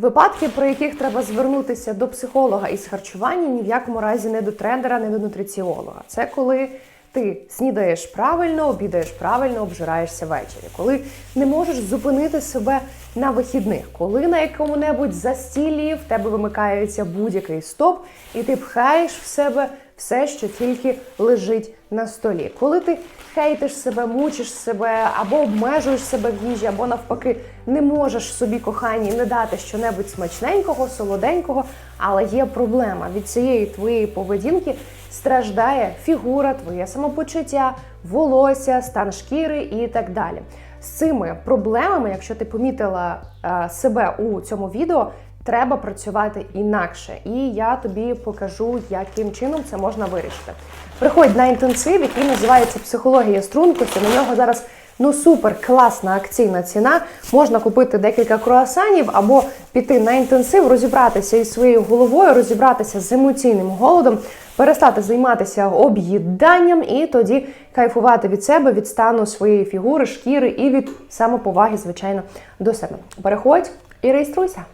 Випадки, про яких треба звернутися до психолога із харчування, ні в якому разі не до тренера, не до нутриціолога. Це коли ти снідаєш правильно, обідаєш правильно, обжираєшся ввечері, коли не можеш зупинити себе на вихідних, коли на якому-небудь застіллі в тебе вимикається будь-який стоп, і ти пхаєш в себе все, що тільки лежить на столі. Коли ти хейтиш себе, мучиш себе або обмежуєш себе в їжі, або навпаки не можеш собі коханій не дати щонебудь смачненького, солоденького, але є проблема від цієї твоєї поведінки. Страждає фігура, твоє самопочуття, волосся, стан шкіри і так далі. З цими проблемами, якщо ти помітила е, себе у цьому відео, треба працювати інакше. І я тобі покажу, яким чином це можна вирішити. Приходь на інтенсив, який називається Психологія стрункості. На нього зараз ну супер класна акційна ціна. Можна купити декілька круасанів або піти на інтенсив, розібратися із своєю головою, розібратися з емоційним голодом, перестати займатися об'їданням і тоді кайфувати від себе, від стану своєї фігури, шкіри і від самоповаги, звичайно, до себе. Переходь і реєструйся.